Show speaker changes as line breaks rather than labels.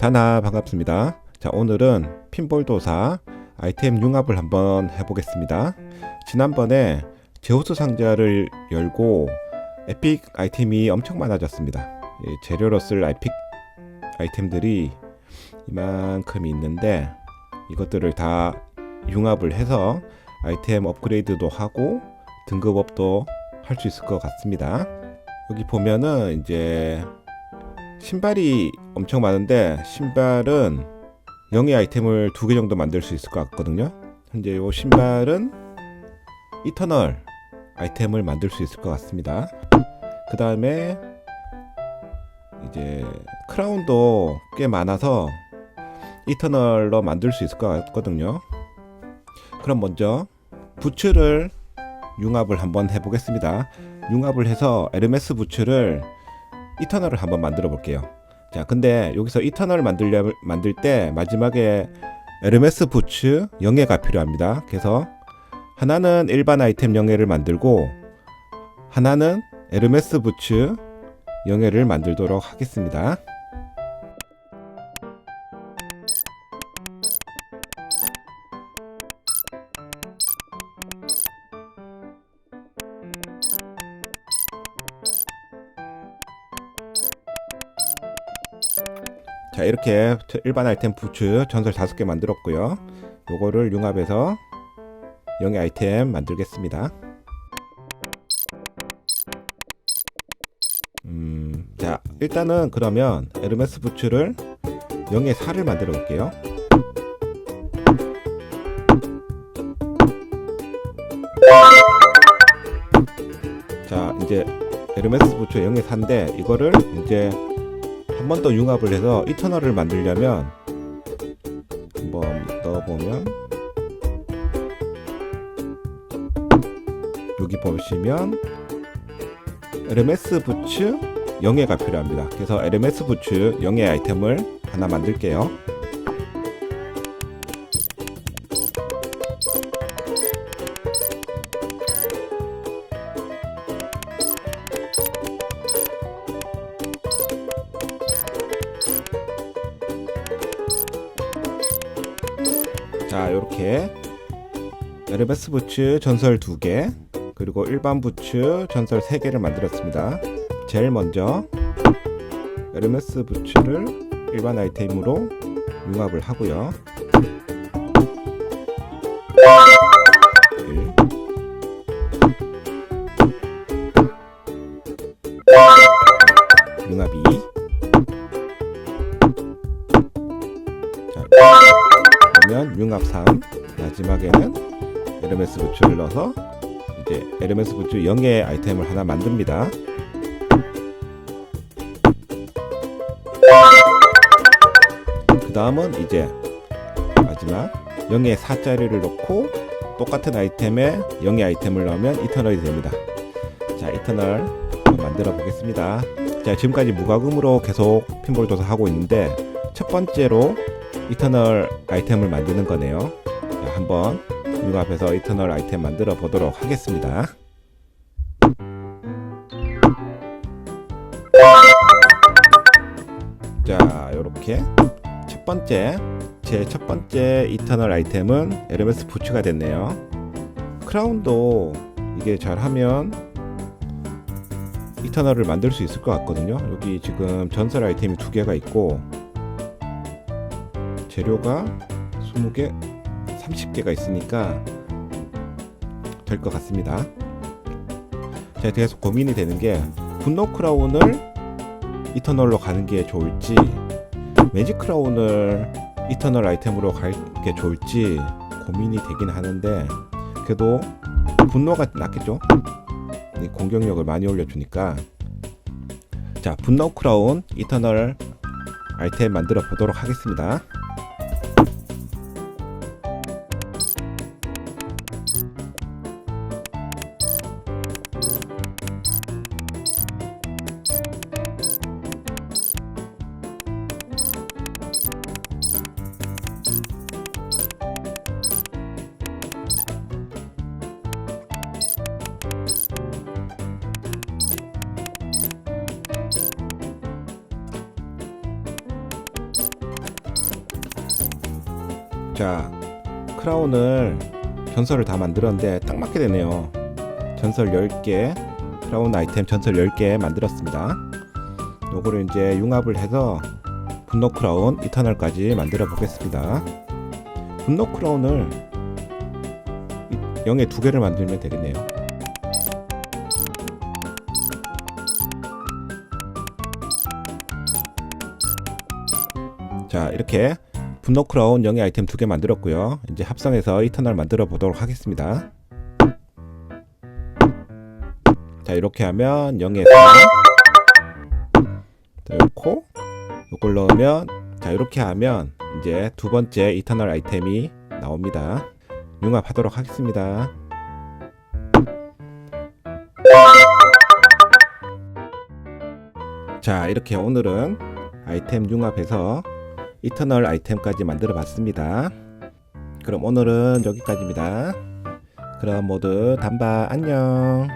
다나 반갑습니다. 자 오늘은 핀볼 도사 아이템 융합을 한번 해보겠습니다. 지난번에 제우스 상자를 열고 에픽 아이템이 엄청 많아졌습니다. 이 재료로 쓸 에픽 아이템들이 이만큼 있는데 이것들을 다 융합을 해서 아이템 업그레이드도 하고 등급업도 할 수 있을 것 같습니다. 여기 보면은 이제 신발이 엄청 많은데 신발은 영의 아이템을 두 개 정도 만들 수 있을 것 같거든요. 현재 이 신발은 이터널 아이템을 만들 수 있을 것 같습니다. 그 다음에 이제 크라운도 꽤 많아서 이터널로 만들 수 있을 것 같거든요. 그럼 먼저 부츠를 융합을 한번 해보겠습니다. 융합을 해서 에르메스 부츠를 이터널을 한번 만들어 볼게요. 자, 근데 여기서 이터널 만들려 만들 때 마지막에 에르메스 부츠 영예가 필요합니다. 그래서 하나는 일반 아이템 영예를 만들고 하나는 에르메스 부츠 영예를 만들도록 하겠습니다. 자 이렇게 일반 아이템 부츠 전설 5개 만들었고요. 요거를 융합해서 영의 아이템 만들겠습니다. 음, 자 일단은 그러면 에르메스 부츠를 영의 4를 만들어 볼게요. 자 이제 에르메스 부츠 영의 4인데 이거를 이제 한 번 더 융합을 해서 이터널을 만들려면 한번 넣어보면 여기 보시면 에르메스 부츠 영예가 필요합니다. 그래서 에르메스 부츠 영예 아이템을 하나 만들게요. 자, 이렇게 에르메스 부츠 전설 2개, 그리고 일반 부츠 전설 3개를 만들었습니다. 제일 먼저 에르메스 부츠를 일반 아이템으로 융합을 하고요. 융합 3 마지막에는 에르메스 부츠를 넣어서 이제 에르메스 부츠 영의 아이템을 하나 만듭니다. 그 다음은 이제 마지막 영의 4자리를 넣고 똑같은 아이템에 영의 아이템을 넣으면 이터널이 됩니다. 자 이터널 만들어 보겠습니다. 자 지금까지 무과금으로 계속 핀볼 도사 하고 있는데 첫 번째로 이터널 아이템을 만드는 거네요. 자, 한번 융합해서 이터널 아이템 만들어 보도록 하겠습니다. 자, 이렇게 첫 번째 제 첫 번째 이터널 아이템은 에르메스 부츠가 됐네요. 크라운도 이게 잘하면 이터널을 만들 수 있을 것 같거든요. 여기 지금 전설 아이템이 두 개가 있고 재료가 20개, 30개가 있으니까 될 것 같습니다. 제가 계속 고민이 되는 게 분노 크라운을 이터널로 가는 게 좋을지 매직 크라운을 이터널 아이템으로 갈 게 좋을지 고민이 되긴 하는데 그래도 분노가 낫겠죠? 이 공격력을 많이 올려주니까 자 분노 크라운 이터널 아이템 만들어 보도록 하겠습니다. 자, 크라운을 전설을 다 만들었는데 딱 맞게 되네요. 전설 10개, 크라운 아이템 전설 10개 만들었습니다. 요거를 이제 융합을 해서 분노 크라운 이터널까지 만들어 보겠습니다. 분노 크라운을 0에 두 개를 만들면 되겠네요. 자, 이렇게 분노 크라운 0의 아이템 두 개 만들었고요. 이제 합성해서 이터널 만들어 보도록 하겠습니다. 자, 이렇게 하면 0에서 자, 요코 요걸 넣으면 자, 이렇게 하면 이제 두 번째 이터널 아이템이 나옵니다. 융합하도록 하겠습니다. 자, 이렇게 오늘은 아이템 융합해서 이터널 아이템까지 만들어 봤습니다. 그럼 오늘은 여기까지입니다. 그럼 모두 단바 안녕.